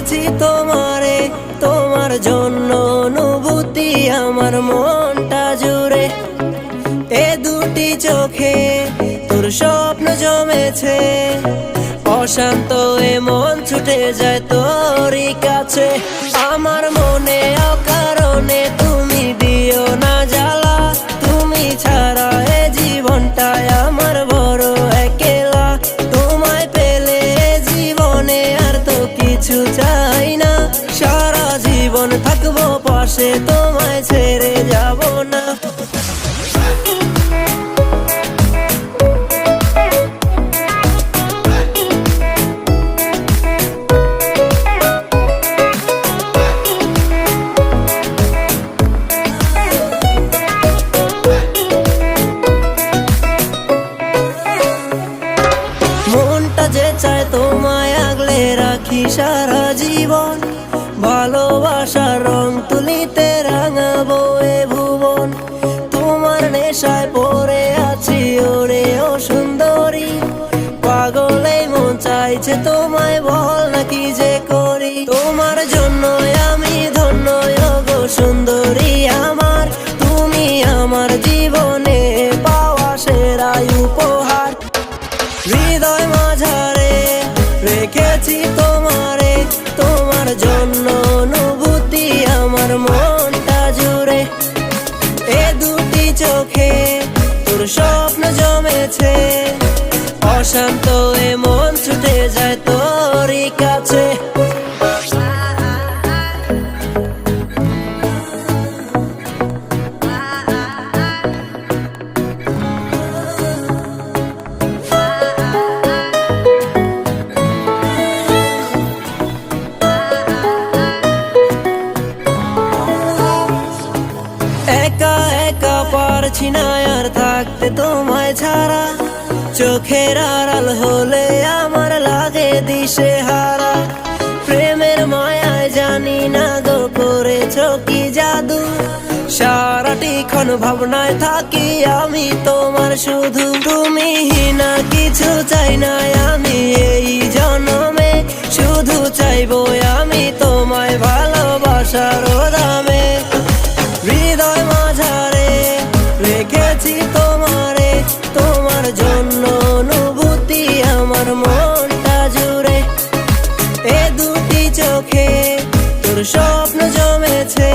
তোমারে, তোমার জন্য অনুভূতি আমার মনটা জুড়ে। এ দুটি চোখে তোর স্বপ্ন জমেছে, অশান্ত এ মন ছুটে যায় তোর কাছে। আমার মনে অকারণে পাশে তোমায় ছেড়ে যাব না। মনটা যে চায় তোমায় আগলে রাখি সারা জীবন। ভালোবাসার রং তুলিতে রাঙাবো এ ভুবন। তোমার নেশায় পড়ে আছি ওরে ও সুন্দরী। পাগলে মন চাইছে তোমায় বল নাকি যে করি। তোমার জন্য আমি ধন্য গো সুন্দরী আমার। তুমি আমার জীবনে পাওয়া সেরাই উপহার। হৃদয় মনটা জুড়ে এ দুটি চোখে তোর স্বপ্ন জমেছে। অশান্ত এ মন ছুটে যায় তোরই কাছে। পারছি না আর থাকতে তোমায় ছাড়া। চোখের আড়াল হলে আমার লাগে দিশে হারা। প্রেমের মায়ায় জানি না গো, করেছ কি জাদু? সারাটি ক্ষণ ভাবনায় থাকি আমি তোমার, শুধু তুমি না কিছু চাই না আমি এই জন্মে। শুধু চাইব আমি তোমায় ভালোবাসার জমেছে।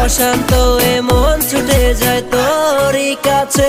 অশান্ত এমন মন ছুটে যায় তোরই কাছে।